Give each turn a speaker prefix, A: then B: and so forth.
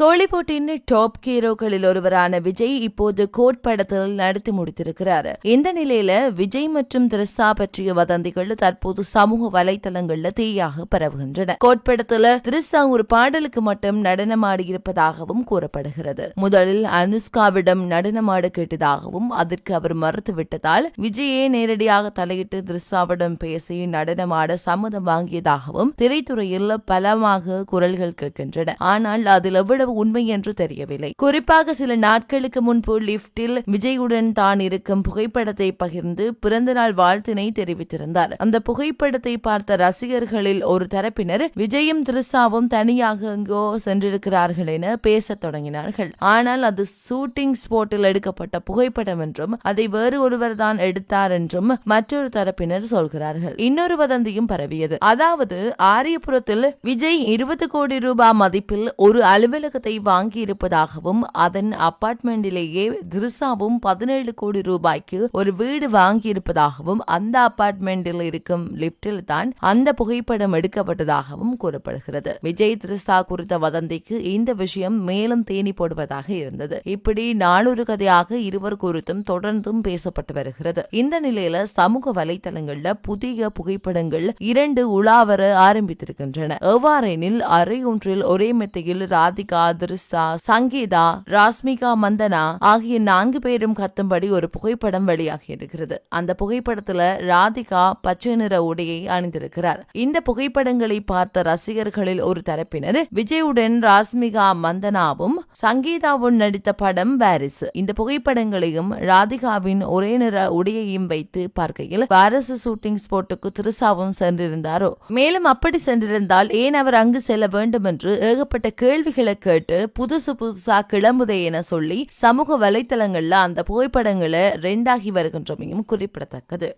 A: கோழிப்போட்டின் top ஹீரோக்களில் ஒருவரான விஜய் இப்போது code படத்தில் நடித்து முடித்திருக்கிறார். இந்த நிலையில விஜய் மற்றும் திரிசா பற்றிய வதந்திகள் தற்போது சமூக வலைதளங்கள்ல தீயாக பரவுகின்றன. கோட் படத்துல திரிசா ஒரு பாடலுக்கு மட்டும் நடனமாடியிருப்பதாகவும் கூறப்படுகிறது. முதலில் அனுஷ்காவிடம் நடனமாட கேட்டதாகவும் அதற்கு அவர் மறுத்துவிட்டதால் விஜயே நேரடியாக தலையிட்டு திரிசாவிடம் பேசி நடனமாட சம்மதம் வாங்கியதாகவும் திரைத்துறையில் பலமாக குரல்கள் கேட்கின்றன. ஆனால் அதில் எவ்வளவு உண்மை என்று தெரியவில்லை. குறிப்பாக சில நாட்களுக்கு முன்பு லிப்டில் விஜயுடன் தான் இருக்கும் புகைப்படத்தை பகிர்ந்து பிறந்தநாள் வாழ்த்தினை தெரிவித்திருந்தார். அந்த புகைப்படத்தை பார்த்த ரசிகர்களில் ஒரு தரப்பினர் விஜயும் திரிசாவும் தனியாக எங்கோ சென்றிருக்கிறார்கள் என பேசத் தொடங்கினார்கள். ஆனால் அது ஷூட்டிங் ஸ்போட்டில் எடுக்கப்பட்ட புகைப்படம் என்றும் அதை வேறு ஒருவர் தான் எடுத்தார் என்றும் மற்றொரு தரப்பினர் சொல்கிறார்கள். இன்னொரு வதந்தியும் பரவியது. அதாவது ஆரியபுரத்தில் விஜய் இருபது கோடி ரூபாய் மதிப்பில் ஒரு அலுவலக வாங்கி வாங்கியிருப்பதாகவும் அதன் அபார்ட்மெண்டிலேயே திரிசாவும் பதினேழு கோடி ரூபாய்க்கு ஒரு வீடு வாங்கியிருப்பதாகவும் அந்த அபார்ட்மெண்டில் இருக்கும் லிப்டில் தான் அந்த புகைப்படம் எடுக்கப்பட்டதாகவும் கூறப்படுகிறது. விஜய் திரிசா குறித்த வதந்திக்கு இந்த விஷயம் மேலும் தேனி போடுவதாக இருந்தது. இப்படி நானூறு கதையாக இருவர் குறித்தும் தொடர்ந்தும் பேசப்பட்டு வருகிறது. இந்த நிலையில சமூக வலைதளங்கள்ல புதிய புகைப்படங்கள் இரண்டு உலாவர ஆரம்பித்திருக்கின்றன. எவ்வாறெனில் அறை ஒன்றில் ஒரே மெத்தையில் ராதிகா திரிசா சங்கீதா ராஸ்மிகா மந்தனா ஆகிய நான்கு பேரும் கத்தும்படி ஒரு புகைப்படம் வெளியாகி இருக்கிறது. அந்த புகைப்படத்துல ராதிகா பச்சை நிற உடையை அணிந்திருக்கிறார். இந்த புகைப்படங்களை பார்த்த ரசிகர்களில் ஒரு தரப்பினர் விஜயுடன் ராஸ்மிகா மந்தனாவும் சங்கீதாவும் நடித்த படம் வாரிஸ் இந்த புகைப்படங்களையும் ராதிகாவின் ஒரே நிற உடையையும் வைத்து பார்க்கையில் வாரிசு ஷூட்டிங் ஸ்பாட்டுக்கு திருசாவும் சென்றிருந்தாரோ? மேலும் அப்படி சென்றிருந்தால் ஏன் அவர் அங்கு செல்ல வேண்டும் என்று ஏகப்பட்ட கேள்விகளை கேட்டு புதுசு புதுசா கிளம்புதே என சொல்லி சமூக வலைத்தளங்கள்ல அந்த புகைப்படங்களை ரெண்டாகி வருகின்றமையும் குறிப்பிடத்தக்கது.